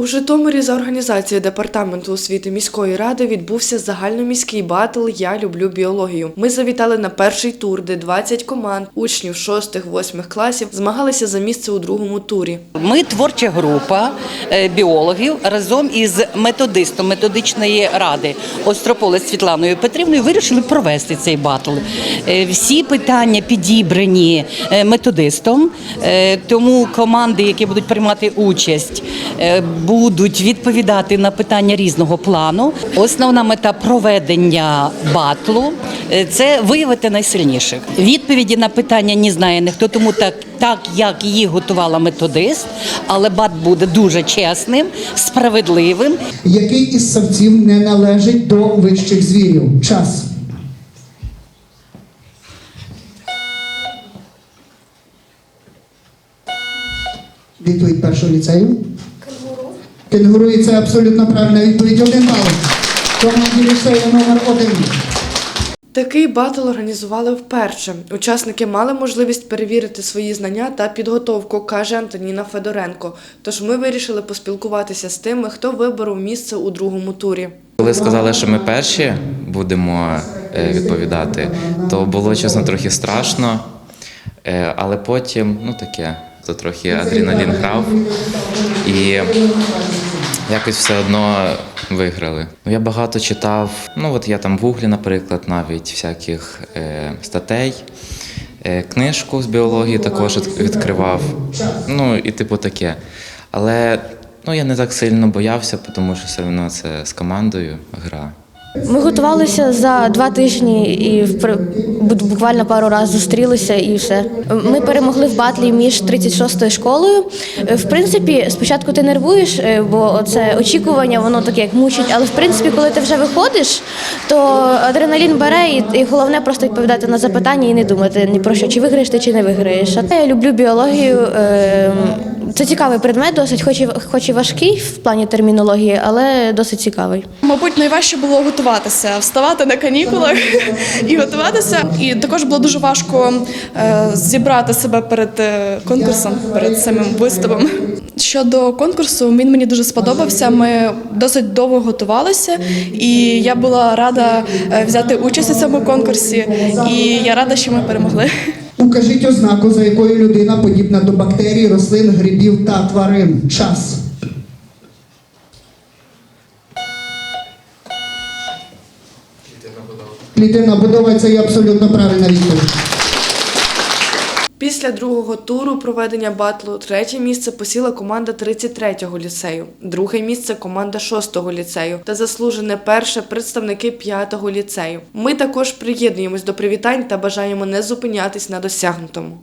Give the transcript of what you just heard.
У Житомирі за організацією департаменту освіти міської ради відбувся загальноміський батл Я люблю біологію. Ми завітали на перший тур, де 20 команд учнів 6-8 класів змагалися за місце у другому турі. Ми творча група е, біологів разом із методистом методичної ради Острополець Світланою Петрівною вирішили провести цей батл. Е, Всі питання підібрані е, методистом, тому команди, які будуть приймати участь, будуть відповідати на питання різного плану. Основна мета проведення батлу е, це виявити найсильніших. Відповіді на питання не знає ніхто, тому так, так як її готувала методист, але бат буде дуже чесним, справедливим. Який із савців не належить до вищих звірів? Час. Відповідь першого ліцею. Кенгуру. І це абсолютно правильна відповідь. Один бал. Команді ліцею номер один. Такий батл організували вперше. Учасники мали можливість перевірити свої знання та підготовку, каже Антоніна Федоренко. Тож ми вирішили поспілкуватися з тими, хто виборов місце у другому турі. Коли сказали, що ми перші будемо е, відповідати, то було чесно трохи страшно, Е, але потім, ну таке, то трохи адреналін грав і якось все одно виграли. Ну, Я багато читав, ну от я там в гуглі, наприклад, навіть всяких е, статей. Е, Книжку з біології також відкривав. Ну і типу таке. Але ну, я не так сильно боявся, тому що все одно це з командою гра. Ми готувалися за два тижні і буквально пару разів зустрілися і все. Ми перемогли в батлі між 36-ю школою. В принципі, спочатку ти нервуєш, е, бо це очікування, воно таке як мучить. Але в принципі, коли ти вже виходиш, то адреналін бере, і, головне просто відповідати на запитання і не думати ні про що, чи виграєш ти, чи не виграєш. А я люблю біологію. Це цікавий предмет, досить, хоч і хоч і важкий в плані термінології, але досить цікавий. Мабуть, найважче було готуватися, вставати на канікулах і готуватися. І також було дуже важко е, зібрати себе перед е, конкурсом, перед самим виступом. Щодо конкурсу, він мені дуже сподобався. Ми досить довго готувалися, і я була рада е, взяти участь у цьому конкурсі. І я рада, що ми перемогли. Укажіть ознаку, за якою людина подібна до бактерій, рослин, грибів та тварин. Час. Клітинна будова це є абсолютно правильна відповідь. Після другого туру проведення батлу третє місце посіла команда 33-го ліцею, друге місце команда 6-го ліцею та заслужене перше представники 5-го ліцею. Ми також приєднуємось до привітань та бажаємо не зупинятись на досягнутому.